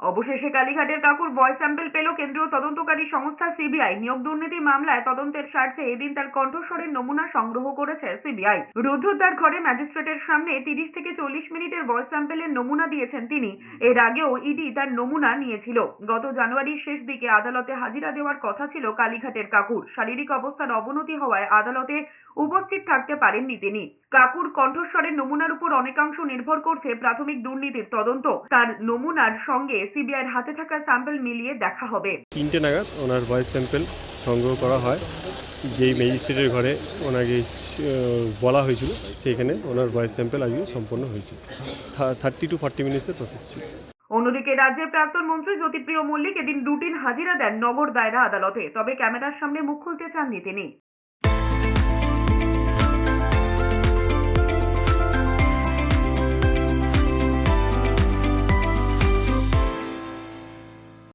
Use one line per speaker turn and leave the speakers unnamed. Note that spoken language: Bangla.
অবশেষে কালীঘাটের কাকুর ভয়েস স্যাম্পল পেল কেন্দ্রীয় তদন্তকারী সংস্থা সিবিআই। নিয়োগ দুর্নীতি মামলায় তদন্তের স্বার্থে এদিন তার কণ্ঠস্বরের নমুনা সংগ্রহ করেছে সিবিআই। রুদ্ধদ্বার ঘরে ম্যাজিস্ট্রেটের সামনে তিরিশ থেকে চল্লিশ মিনিটের ভয়েস স্যাম্পলের নমুনা দিয়েছেন তিনি। এর আগেও ইডি তার নমুনা নিয়েছিল। গত জানুয়ারির শেষ দিকে আদালতে হাজিরা দেওয়ার কথা ছিল কালীঘাটের কাকুর। শারীরিক অবস্থার অবনতি হওয়ায় আদালতে উপস্থিত থাকতে পারেননি তিনি। কাকুর কণ্ঠস্বরের নমুনার উপর অনেকাংশ নির্ভর করছে প্রাথমিক দুর্নীতির তদন্ত। তার নমুনার সঙ্গে সিবিআইয়ের হাতে থাকা স্যাম্পল মিলিয়ে দেখা হবে।
তিনটে নাগাদ ওনার ভয়েস স্যাম্পল সংগ্রহ করা হয়। যেই ম্যাজিস্ট্রেটের ঘরে ওনাকে বলা হয়েছিল সেখানে ওনার ভয়েস স্যাম্পল আজকে সম্পন্ন হয়েছে। থার্টি টু ফর্টি মিনিটসের প্রসেস ছিল।
অন্যদিকে রাজ্যের প্রাক্তন মন্ত্রী জ্যোতিপ্রিয় মল্লিক এদিন রুটিন হাজিরা দেন নগর দায়রা আদালতে। তবে ক্যামেরার সামনে মুখ খুলতে চাননি তিনি।